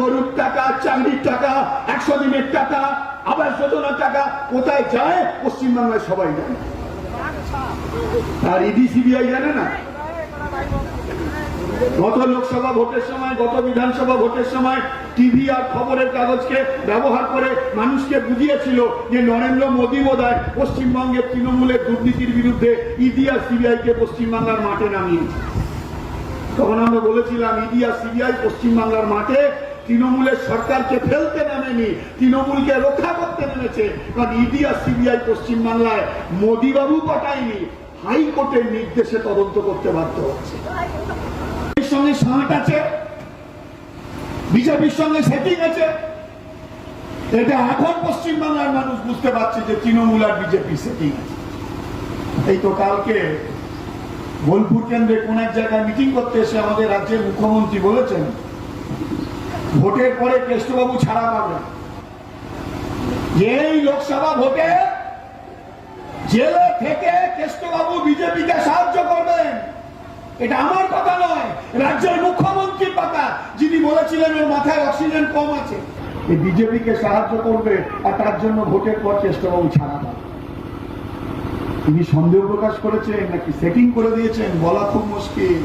গরুর টাকা, চাকরির টাকা, একশো দিনের টাকা আবার যোজনার টাকা, কোথায় যায়? পশ্চিমবাংলায় সবাই জানে। আর ইডি, সিবিআই জানে না? গত লোকসভা ভোটের সময়, গত বিধানসভা ভোটের সময় টিভি আর খবরের কাগজকে ব্যবহার করে মানুষকে বুঝিয়েছিল যে নরেন্দ্র মোদী বোধহয় পশ্চিমবঙ্গের তৃণমূলের দুর্নীতির বিরুদ্ধে ইডি আর সিবিআই কে পশ্চিমবাংলার মাঠে নামিয়েছে। তখন আমরা বলেছিলাম ইডি আর সিবিআই পশ্চিমবাংলার মাঠে তৃণমূলের সরকারকে ফেলতে নামেনি, তৃণমূলকে রক্ষা করতে নেমেছে। কারণ ইডি আর সিবিআই পশ্চিমবাংলায় মোদীবাবু পাঠায়নি, হাইকোর্টের নির্দেশে তদন্ত করতে বাধ্য হচ্ছে। সঙ্গে সাঁট আছে, বিজেপির সঙ্গে সেটিং আছে। এটা এখন পশ্চিমবাংলার মানুষ বুঝতে পারছে যে তৃণমূল আর বিজেপি সেটিং আছে। এই তো কালকে বোলপুর কেন্দ্রে কোন এক জায়গায় মিটিং করতে এসে আমাদের রাজ্যের মুখ্যমন্ত্রী বলেছেন, ভোটের পরে কেষ্টবাবু ছাড়া পাবেন যে এই লোকসভা ভোটে জেলে থেকে কেষ্টবাবু বিজেপিকে সাহায্য করবেন, এটা আমার কথা নয়, রাজ্যের মুখ্যমন্ত্রীর কথা যিনি বলেছিলেন ওর মাথায় অক্সিজেন কম আছে। বিজেপিকে সাহায্য করবে আর তার জন্য ভোটের পর কেষ্টবাবু ছাড়া পাবে তিনি সন্দেহ প্রকাশ করেছেন নাকি সেটিং করে দিয়েছেন বলা খুব মুশকিল।